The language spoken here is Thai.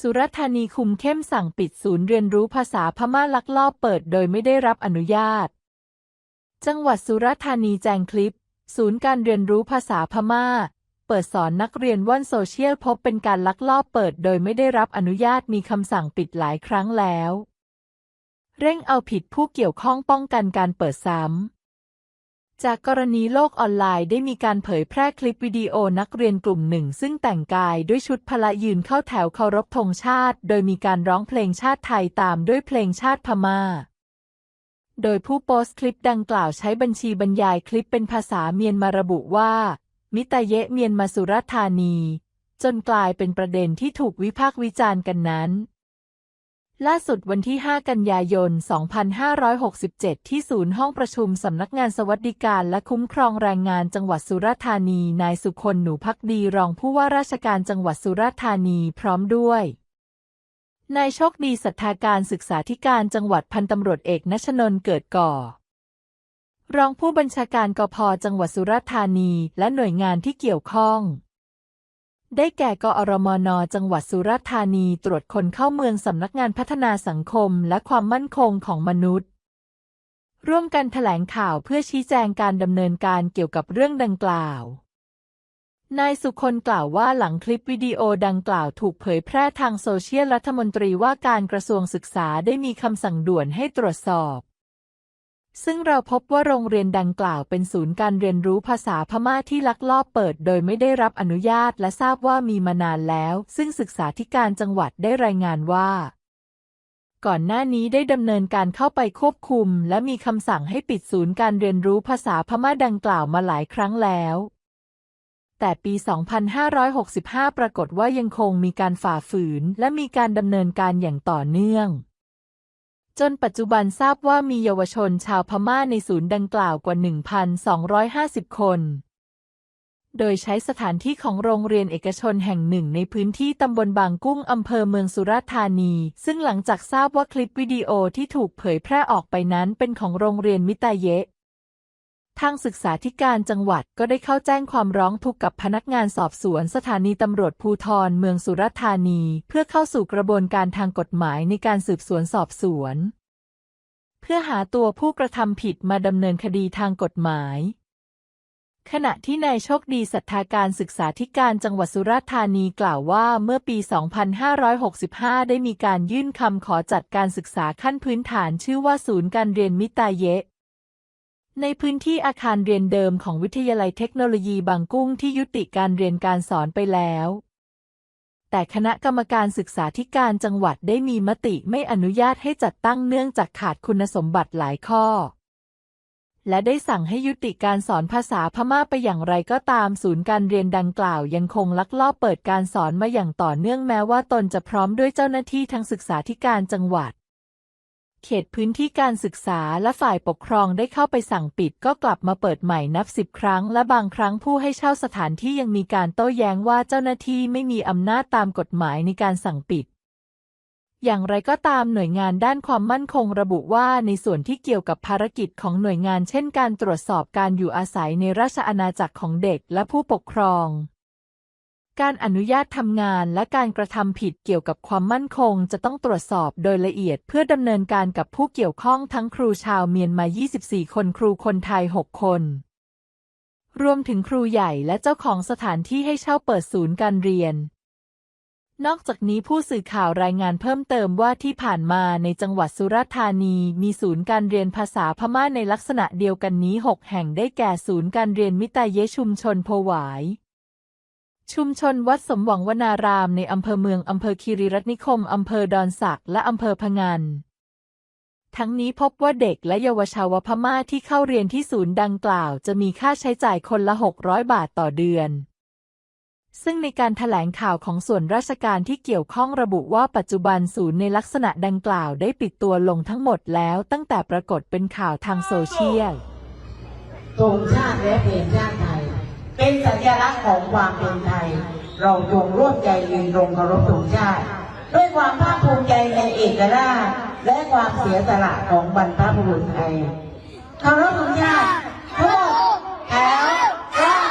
สุรธานีคุมเข้มสั่งปิดศูนย์เรียนรู้ภาษาพม่าลักลอบเปิดโดยไม่ได้รับอนุญาต จังหวัดสุรธานีแจ้งคลิป ศูนย์การเรียนรู้ภาษาพม่า เปิดสอนนักเรียนว่อนโซเชียลพบเป็นการลักลอบเปิดโดยไม่ได้รับอนุญาตมีคำสั่งปิดหลายครั้งแล้ว เร่งเอาผิดผู้เกี่ยวข้องป้องกันการเปิดซ้ำ จากกรณีโลกออนไลน์ได้มีการเผยแพร่คลิปวิดีโอนักเรียนกลุ่มหนึ่ง ซึ่งแต่งกายด้วยชุดพละยืนเข้าแถวเคารพธงชาติ โดยมีการร้องเพลงชาติไทยตามด้วยเพลงชาติพม่า โดยผู้โพสต์คลิปดังกล่าวใช้บัญชีบรรยายคลิปเป็นภาษาเมียนมาระบุว่า มิตาเยะเมียนมาสุรธานี จนกลายเป็นประเด็นที่ถูกวิพากษ์วิจารณ์กันนั้น ล่าสุดวันที่ 5 กันยายน 2567 ที่ศูนย์ห้องประชุมสำนักงานสวัสดิการและคุ้มครองแรงงานจังหวัดสุราษฎร์ธานี นายสุคนหนูพักดีรองผู้ว่าราชการจังหวัดสุราษฎร์ธานีพร้อมด้วย นายโชคดีศัทธาการศึกษาธิการจังหวัดพันตำรวจเอกณชนนเกิดก่อ รองผู้บัญชาการกพจังหวัดสุราษฎร์ธานี และหน่วยงานที่เกี่ยวข้อง ได้แก่กอรมน จังหวัดสุราษฎร์ธานีตรวจคนเข้าเมืองสำนักงานพัฒนาสังคมและความมั่นคงของมนุษย์ ร่วมกันแถลงข่าวเพื่อชี้แจงการดำเนินการเกี่ยวกับเรื่องดังกล่าว นายสุคนกล่าวว่าหลังคลิปวิดีโอดังกล่าวถูกเผยแพร่ทางโซเชียลรัฐมนตรีว่าการกระทรวงศึกษาได้มีคำสั่งด่วนให้ตรวจสอบ ซึ่งเราพบว่าโรงเรียนดังกล่าวเป็นศูนย์การเรียนรู้ภาษาพม่าที่ลักลอบเปิดโดยไม่ได้รับอนุญาตและทราบว่ามีมานานแล้ว ซึ่งศึกษาธิการจังหวัดได้รายงานว่า ก่อนหน้านี้ได้ดำเนินการเข้าไปควบคุม และมีคำสั่งให้ปิดศูนย์การเรียนรู้ภาษาพม่าดังกล่าวมาหลายครั้งแล้วแต่ปี 2565 ปรากฏว่ายังคงมีการฝ่าฝืน และมีการดำเนินการอย่างต่อเนื่อง จนปัจจุบันทราบว่ามีเยาวชนชาวพม่าในศูนย์ดังกล่าวกว่า 1,250 คน โดยใช้สถานที่ของโรงเรียนเอกชนแห่งหนึ่งในพื้นที่ตำบลบางกุ้งอำเภอเมืองสุราษฎร์ธานี ซึ่งหลังจากทราบว่าคลิปวิดีโอที่ถูกเผยแพร่ออกไปนั้นเป็นของโรงเรียนมิตาเยะ ทางศึกษาธิการจังหวัดก็ได้เข้าแจ้งความร้องทุกข์กับพนักงานสอบสวนสถานีตำรวจภูธรเมืองสุราษฎร์ธานี เพื่อเข้าสู่กระบวนการทางกฎหมายในการสืบสวนสอบสวน เพื่อหาตัวผู้กระทำผิดมาดำเนินคดีทางกฎหมาย ขณะที่นายโชคดีศรัทธาการศึกษาธิการจังหวัดสุราษฎร์ธานีกล่าวว่าเมื่อปี 2565 ได้มีการยื่นคำขอจัดการศึกษาขั้นพื้นฐานชื่อว่าศูนย์การเรียนมิตาเยะ ในพื้นที่อาคารเรียนเดิมของวิทยาลัยเทคโนโลยีบางกุ้งที่ยุติการเรียนการสอนไปแล้ว แต่คณะกรรมการศึกษาธิการจังหวัดได้มีมติไม่อนุญาตให้จัดตั้งเนื่องจากขาดคุณสมบัติหลายข้อ และได้สั่งให้ยุติการสอนภาษาพม่าไปอย่างไรก็ตามศูนย์การเรียนดังกล่าวยังคงลักลอบเปิดการสอนมาอย่างต่อเนื่องแม้ว่าตนจะพร้อมด้วยเจ้าหน้าที่ทั้งศึกษาธิการจังหวัด เขตพื้นที่การศึกษาและฝ่ายปกครองได้เข้าไปสั่งปิดก็กลับมาเปิดใหม่นับสิบครั้ง และบางครั้งผู้ให้เช่าสถานที่ยังมีการโต้แย้งว่าเจ้าหน้าที่ไม่มีอำนาจตามกฎหมายในการสั่งปิด อย่างไรก็ตามหน่วยงานด้านความมั่นคงระบุว่าในส่วนที่เกี่ยวกับภารกิจของหน่วยงานเช่น การตรวจสอบการอยู่อาศัยในราชอาณาจักรของเด็กและผู้ปกครอง การอนุญาตทำงานและการกระทำผิดเกี่ยวกับความมั่นคง จะต้องตรวจสอบโดยละเอียดเพื่อดำเนินการกับผู้เกี่ยวข้องทั้งครูชาวเมียนมา 24 คนครูคนไทย 6 คน รวมถึงครูใหญ่และเจ้าของสถานที่ให้เช่าเปิดศูนย์การเรียน นอกจากนี้ผู้สื่อข่าวรายงานเพิ่มเติมว่าที่ผ่านมาในจังหวัดสุราษฎร์ธานีมีศูนย์การเรียนภาษาพม่าในลักษณะเดียวกันนี้ 6 แห่งได้แก่ศูนย์การเรียนมิตาเยชุมชนโพหวาย ชุมชนวัดสมหวังวนารามในอำเภอเมืองอำเภอคีรีรัตนิคมอำเภอดอนสักและอำเภอพะงัน ทั้งนี้พบว่าเด็กและเยาวชาวพม่าที่เข้าเรียนที่ศูนย์ดังกล่าว จะมีค่าใช้จ่ายคนละ 600 บาทต่อเดือน ซึ่งในการถแถลงข่าวของส่วนราชการที่เกี่ยวข้องระบุว่าปัจจุบันศูนย์ในลักษณะดังกล่าวได้ปิดตัวลงทั้งหมดแล้วตั้งแต่ปรากฏเป็นข่าวทางโซเชียลธงชาติและเพลงชาติไทย เป็นสัญลักษณ์ของความเป็นไทย เราจงร่วมใจยืนรงเคารพธงชาติ ด้วยความภาคภูมิใจในเอกราช และความเสียสละของบรรพบุรุษไทยเคารพธงชาติทุกแถวรา